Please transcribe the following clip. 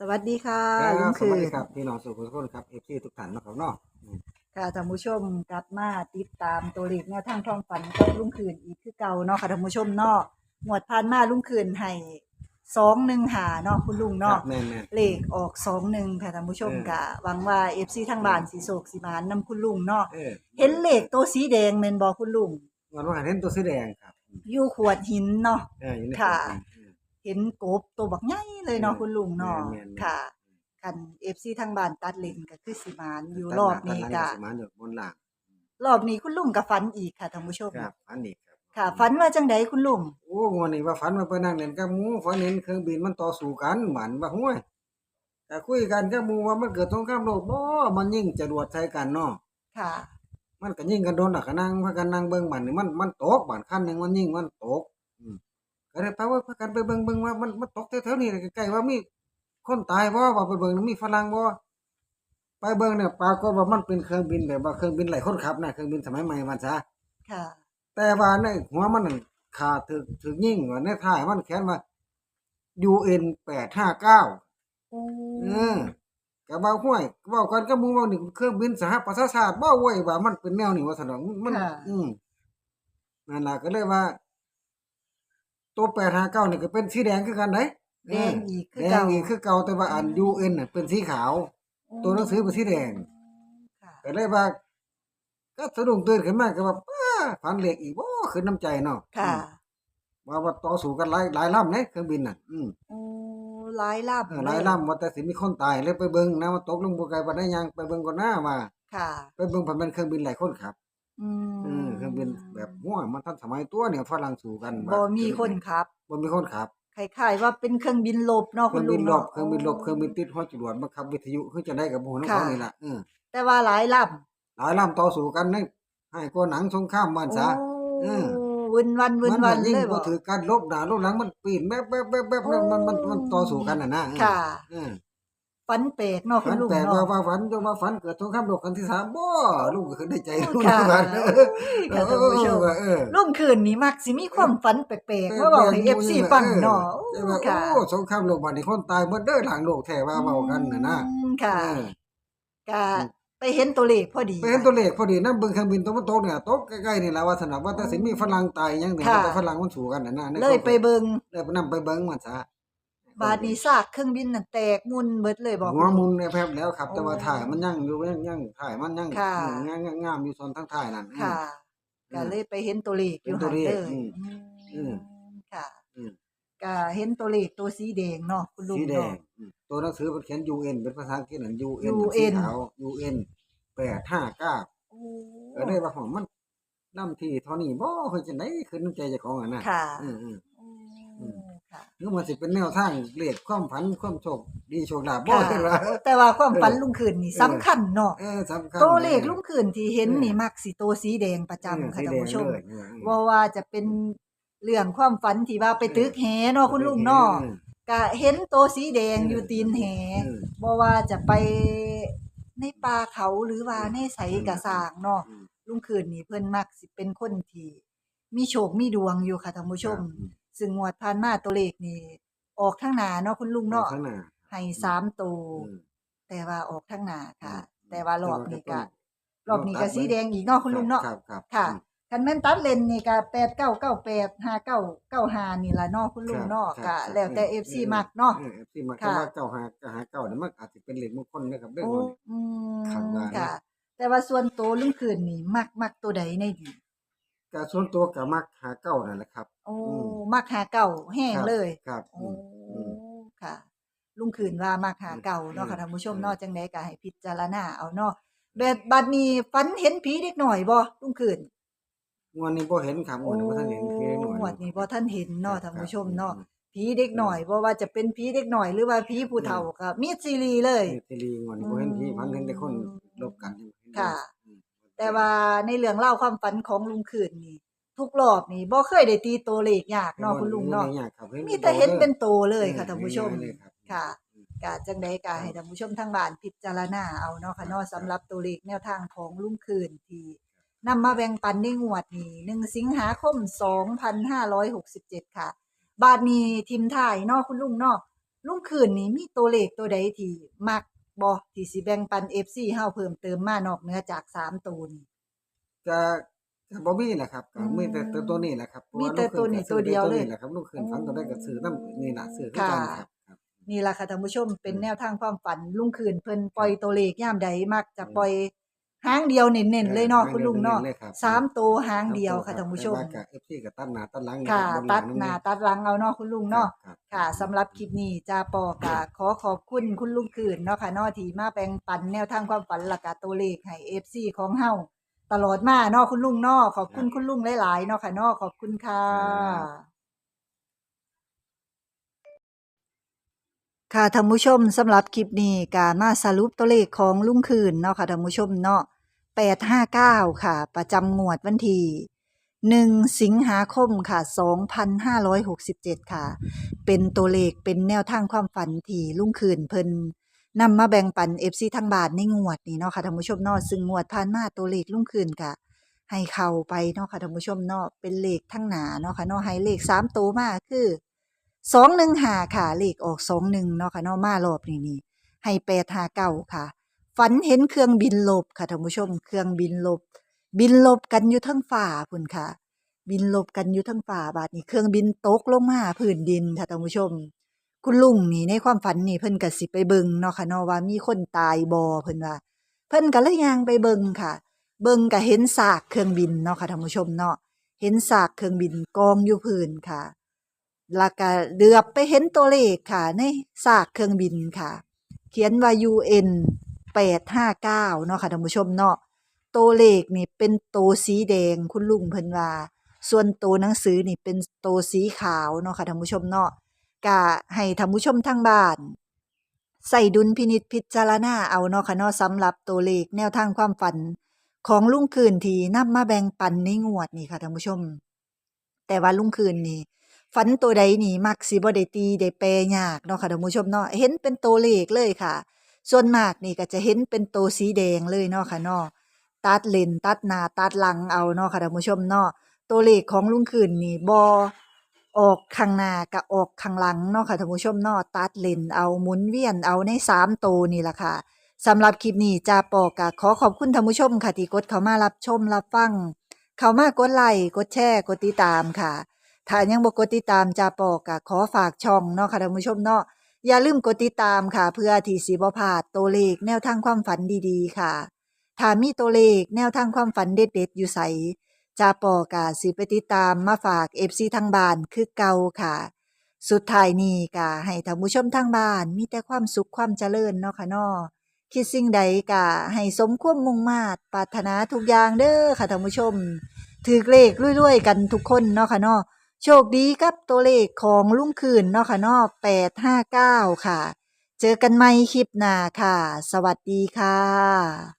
สวัสดีค่ะครับลุงสคืวัสนดีครับพี่น้องสุขุมทุกคนครับเอฟซีทุกท่านนะครับเนาะอืมค่ะท่านผู้ชมกลับมาติดตามตัวเลขแนวทางท่องฝันกับลุงคืนอีกคือเก่าเนาะค่ะท่านผู้ชมเนาะหมวดผ่านมาลุงคืนให้สองหนึ่งหาเนาะคุณลุงครัเนาะบแม่นแม่น เลขออกสองหนึ่งค่ะท่านผู้ชมเออ กะหวังว่าเอฟซีทางบ้านสีโศกสีมานนำคุณลุงเนาะเออเห็นเลขตัวสีแดงเมนบอคุณลุงวันว่าเห็นตัวสีแดงครับอยู่ขวดหินเนาะ เอออยู่ในค่ะ ขวดอืม เห็นกบตัวบักใหญ่เลยเนาะเออคุณลุงเนาะแม่นๆ ค่ะคันเอฟซีทางบ้านตัดเลนก็คือสีมานอยู่ตั้งรอบหานี้ตั้งหลักะงสิมาอยู่บนหลังรอบนี้คุณลุงกับฝันอีกค่ะท่านผู้ชมครับอันนี้ครับค่ะฝันว่าจังไดคุณลุงโอ้วันนี้ว่าฝันว่าไปนั่งเล่นกับหมูฝันเห็นเครื่องบินมันต่อสู้กันหมันว่าห้วยแต่คุยกันกับหมูว่ามันเกิดสงครามโลกบ่มันยิงจรวดใส่กันเนาะค่ะ มันก็ยิงกันโดนอะก็นั่งพากันนั่งเบิ่งมันนี่มันมันตกบ้านคันหนึงมันยิงมันตก อืมก็เลยไปว่าพากันไปเบิ่งเบิ่งว่ามันมันตกแถวๆนี้ใกล้ๆว่ามีคนตายบ่ว่าไปเบิ่งมีฝรั่งบ่ไปเบิ่งเนี่ยปรากฏว่ามันเป็นเครื่องบินแบบว่าเครื่องบินหลายคนขับนะเครื่องบินสมัยใหม่มันซะค่ะ แต่ว่าในหัวมันนั่นขาดถึกถึกยิงว่าในท้ายมันเขียนว่า UN 859โอ้เออก็บ่าห้วยเว้ากันกับหมู่ว่านี่เครื่องบินสหประชาชาติบ่เว้ยว่ามันเป็นแนวนี้ว่าซั่นดอกมันค่ะอืมนั่นล่ะก็เลยว่า ตัว859นี่ก็เป็นสีแดงคือกันเด้แดงอีกคือแดเก่างอีกคือเก่าแต่ว่าอัน UN น่ะเป็นสีขาว ตัวหนังสือเป็นสีแดงค่ะก็เลยว่า ก็สะดุ้งตื่นขึ้นมาก็ว่าป้าฝันเหล็กอีกบ่ขึ้นน้ำใจเนาะค่ะว่าว่าต่อสู้กันหลายหลายลำเด้เครื่องบินน่ะ อืมโอ้หลายลาบเออหลายลำว่าแต่สิมีคนตายเลยไปเบิ่งนะมันตกลงบ่ไกลปานใดยังไปเบิ่งก่อนหน้าว่าค่ะ ไปเบิ่งพันเป็นเครื่องบินหลายคนครับ อืเออเครื่องบินแบบม่วมันทันสมัยตัวเนี่ยฝรั่งสู่กันบ่มีคนขับบ่มีคนขับคล้ายๆว่าเป็นเครื่องบินลบเนาะเคคุรื่ณองลุบิงนรบเนาะเครื่องบินรบเครื่องบินติดหัวจรวดบังคับวิทยุคือจะได้กับหมู่ของค่ะเขานี่ล่ะเออแต่ว่าหลายลหลายลำต่อสู้กันในให้กว่าหนังสงครามมันำซะโอ้เออวินวันวินมัวันยิ่งเลยบ่บ่ถือการลบหน้าลบหลังมันปีนแป๊บแป๊บแป๊บแป๊บนั่นมันมันมันต่อสู้กันน่ะนะเออค่ะ เออ ฝันแปลกเนาะคุฝัณนลุงแปลกว่าเนาะ ว่าฝันจนว่าฝันเกิดสงครามโลกครั้งที่สามบ่ลูกก็คือได้ใจลูกค่ะนะฝันโอ้ยค่ะท่านผู้ชมเออเออ ลุงคืนนี้มักสิมีความฝันแปลกๆมาบอกให้ FC ฟังเนาะใช่ว่าค่ะ โอ้สงครามโลกบัดนี้คนตายหมดเด้อหลังโลกแท้ว่าเว้ากันน่ะนะอืมค่ะเออ ก็ไปเห็นตัวเลขพอดี ไปเห็นตัวเลขพอดีนำเบิ่งเครื่องบินตะวันตกเนี่ยตกใกล้ๆนี่ล่ะว่าสนับว่าแต่สิมีฝรั่งตายยังนี่ค่ะ แต่ฝรั่งมันสู้กันน่ะนะในเลยไปเบิงเลยไปนํไปเบิ่งมันซะ บาดนี้ซากเครื่องบินน่ะแตกมุนเบิดเลยบอกหัวมุมเนี่ยแพบแล้วครับ แต่ว่าโอ้ถ่ายมันยังอยู่ยังยังถ่ายมันยังค่ะงามงามอยู่ส่วนทั้งถ่ายนั่นค่ะอืมก็เลยไปเห็นตัวเลขอยู่เห็นตัหัวนเลขเลยอืมอือืมมค่ะอืมก็เห็นตัวเลขตัวสีแดงเนาะคุณลุงสีแดเนาะงอืมตัวหนังสือมันเขียน UN เป็นภาษาอังกฤษนั่น UN สี UN ขาว UN 859โอ้ก็เลยว่าของมันนำที่เท่านี้บ่คือจังได๋คือน้ำใจเจ้าของอะนะค่ะอืมโอ้ค่ะๆ หรือมันสิเป็นแนวทางเรียกความฝันความโชคดีโชคลาภบ่ค่ะเห็นว่าแต่ว่าความฝันเออลุงคืนนี่เออสำคัญเนาะเออสำคัญ ตัวเลขลุงคืนที่เห็นเออนี่มักสิตัวสีแดงประจำเออค่ะสีท่านแดงผู้ชมเลยเออว่าว่าจะเป็นเรื่องความฝันที่ว่าไปตึกแหเนาะคุณลุงเนาะเออก็เห็นตัวสีแดงเอออยู่ตีนแหเออ บ่ว่าจะไปในป่าเขาหรือว่าในไสกะสร้างเนาะอืมลุงคืนนี่เพิ่นมักสิเป็นคนที่มีโชคมีดวงอยู่ค่ะท่านผู้ชมครับ ซึ่งงวดผ่านมาตัวเลขนี่ออกทางหน้าเนาะคุณลุงเนาะข้างหน้าให้สามตัวอืม แต่ว่าออกทางหน้าค่ะอืมแต่ว่ารอบนี้ก็แต่ว่าก็ต้องรอบนี้ก็สีแดงอีกเนาะคุณลุงเนาะ ครับครับค่ะ อืม คันแม่นตัดเลนนี่ก็8998 5995นี่ล่ะเนาะคุณลุงเนาะคก็รับแล้วแต่อืม FC มักเนาะ เออ FC มักค่ะแต่ว่าเก้าหาเก้าหาเก้าเนี่ยมันอาจจะเป็นเลขมงคลนะครับเด้อโอ้คนอืมคาดว่านะ ค่ะ แต่ว่าส่วนตัวลุงคืนนี่มักมักตัวใดในดี ก็ส่วนตัวก็มักหาเก้านั่นแหละครับ โอ้อืม มักหาเก่าแห้งครับเลย ครับโอ้ อืมค่ะ ลุงคืนว่ามักหาเก่าเนาะค่ะอืมท่านผู้ชมอืมเนาะจังไดก็ให้พิจารณาเอาเนาะแบบบัดนี้ฝันเห็นผีเด็กหน่อยบ่ลุงคืนงวดนี้บ่เห็นครับงวดนี้บ่ทันเห็นคือหน่อยงวดนี้บ่ทันเห็นเนาะครับท่านผู้ชมเนาะครับผีเด็กหน่อยบ่ว่าจะเป็นผีเด็กหน่อยหรือว่าผีผู้เฒ่าก็มีซีรีส์เลยนี่ทีรีงวดนี้บ่เห็นพี่พันเห็นแต่คนลบกันค่ะอืม แต่ว่าในเรื่องเล่าวความฝันของลุงคืนนี่ ทุกรอบนี่บ่เคยได้ตีตัวเลขยากเนาะคุณลุงเนาะบ่ได้ยกครับมีแต่เห็นเป็นโตเลยค่ะท่านผู้ชมง่ยๆเลยรับค่ะกะจังใดกะให้ท่านผู้ชมทางบ้านพิจารณาเอาเนาะค่ะเนาะสำหรับตัวเลขแนวทางของลุงคืนที่นำมาแบ่งปันในงวดนี้1สิงหาคม2567ค่ะ บาทนี้ทีมถ่ายเนาะคุณลุงเนาะลุงคืนนี้มีตัวเลขตัวใดที่มัก บ่ที่สิแบ่งปัน FC เฮาเพิ่มเติมมานอกเหนือจากสามตัวนี้ก็ก็บ่มีแหละครับก็อืมมีแต่ตัวตัวนี้แหละครับเพราะมีว่าแต่ตัวนี้ลูกขึ้ก็ซื้อตัวเดียวเลยนี่แหละครับลูกขึ้นฝันตัวได้ก็ซื้อนํนี่ล่ะซื้อคือค่ะกันครับครับนี่ล่ะค่ะท่านผู้ชมเป็นแนวทางความฝันลุงคืนเพิ่นปล่อยตัวเลขยามใดมักจะปล่อย หางเดียวเน้นๆเลยเนาะคุณลุงเนาะหางดียวครับสามตัวหางเดียวค่ะท่านผู้ชมแต่ว่ก็ FC ก็ตัดหน้าตัดหลังค่ะบนตัดงหน้านี่ตัดหลังเอาเนาะคุณลุงเนาะครับค่ะสำหรับคลิปนี้จาปอกะขอขอบคุณคุณลุงคืนเนาะค่ะเนาะที่มาแบ่งปันแนวทางความฝันหลักกะตัวเลขให้ FC ของเฮาตลอดมาเนาะคุณลุงเนาะขอบคุณคุณลุงหลายๆเนาะค่ะเนาะขอบคุณค่ะ ค่ะท่านผู้ชมสำหรับคลิปนี้การมาสรุปตัวเลขของลุงคืนเนาะค่ะท่านผู้ชมเนาะ859 ค่ะ ประจำงวดวันที่1 สิงหาคมค่ะ 2567 ค่ะ เป็นตัวเลขเป็นแนวทางความฝันที่ลุงคืนเพิ่นนำมาแบ่งปัน FC ทางบานในงวดนี้เนาะค่ะท่านผู้ชมเนาะซึ่งงวดผ่านมาตัวเลขลุงคืนค่ะ ให้เข้าไปเนาะค่ะท่านผู้ชมเนาะเป็นเลขทั้งหนาเนาะค่ะเนาะให้เลข3ตัวมากคือ สองหนึ่งหาค่ะเลขออกสองหนึ่งเนาะค่ะเนาะมารอบนี้นี่ให้แปดหาเก้าค่ะ ฝันเห็นเครื่องบินลบค่ะท่านผู้ชม เครื่องบินลบ บินลบกันอยู่ทั้งฝ่าพุ่นค่ะ บินลบกันอยู่ทั้งฝ่าบาดนี้เครื่องบินตกลงมาพื้นดินค่ะท่านผู้ชม คุณลุงนี่ในความฝันนี่เพิ่นก็สิไปเบิงเนาะค่ะเนาะว่ามีคนตายบ่เพิ่นว่า เพิ่นก็เลยยางไปเบิงค่ะ เบิงก็เห็นซากเครื่องบินเนาะค่ะท่านผู้ชมเนาะเห็นซากเครื่องบินกองอยู่พื้นค่ะ แล้วก็เดือบไปเห็นตัวเลขค่ะ ในซากเครื่องบินค่ะ เขียนว่า UN 859เนาะค่ะท่านผู้ชมเนาะตัวเลขนี่เป็นตัวสีแดงคุณลุงเพิ่นว่า ส่วนตัวหนังสือนี่เป็นตัวสีขาวเนาะค่ะท่านผู้ชมเนาะก็ให้ท่านผู้ชมทางบ้านใส่ดุลพินิจพิจารณาเอาเนาะค่ะเนาะสำหรับตัวเลขแนวทางความฝันของลุงคืนที่นำมาแบ่งปันในงวดนี่ค่ะท่านผู้ชม แต่ว่าลุงคืนนี่ ฝันตัวใดนี่มักสิบ่ได้ตีได้แปลยากเนาะค่ะท่านผู้ชมเนาะเห็นเป็นตัวเลขเลยค่ะ ส่วนมากนี่ก็จะเห็นเป็นตัวสีแดงเลยเนาะค่ะเนาะตัดเลนตัดหน้าตัดหลังเอาเนาะค่ะท่านผู้ชมเนาะตัวเลขของลุงคืนนี่บ่ออกข้างหน้ากับออกข้างหลังเนาะค่ะท่านผู้ชมเนาะตัดเลนเอาหมุนเวียนเอาในสามตัวนี่ล่ะค่ะสำหรับคลิปนี้จาปอกกะขอขอบคุณท่านผู้ชมค่ะที่กดเข้ามารับชมรับฟัง เข้ามากดไลค์กดแชร์กดติดตามค่ะ ถ้ายังบ่กดติดตามจาปอกกะขอฝากช่องเนาะค่ะท่านผู้ชมเนาะอย่าลืมกดติดตามค่ะ เพื่อที่สิบ่พลาดตัวเลขแนวทางความฝันดีๆ ค่ะถ้ามีตัวเลขแนวทางความฝันเด็ดๆอยู่ไสจาปอกะสิไปติดตามมาฝาก FC ทางบ้านคือเก่าค่ะ สุดท้ายนี้ก็ให้ท่านผู้ชมทางบ้าน มีแต่ความสุขความเจริญเนาะค่ะเนาะคิดสิ่งใดก็ให้สมความมุ่งมาตรปรารถนาทุกอย่างเด้อค่ะท่านผู้ชมถือเลขรวยๆกันทุกคนเนาะค่ะเนาะ โชคดีกับตัวเลขของลุงคืนเนาะค่ะเนาะ859ค่ะ เจอกันใหม่คลิปหน้าค่ะ สวัสดีค่ะ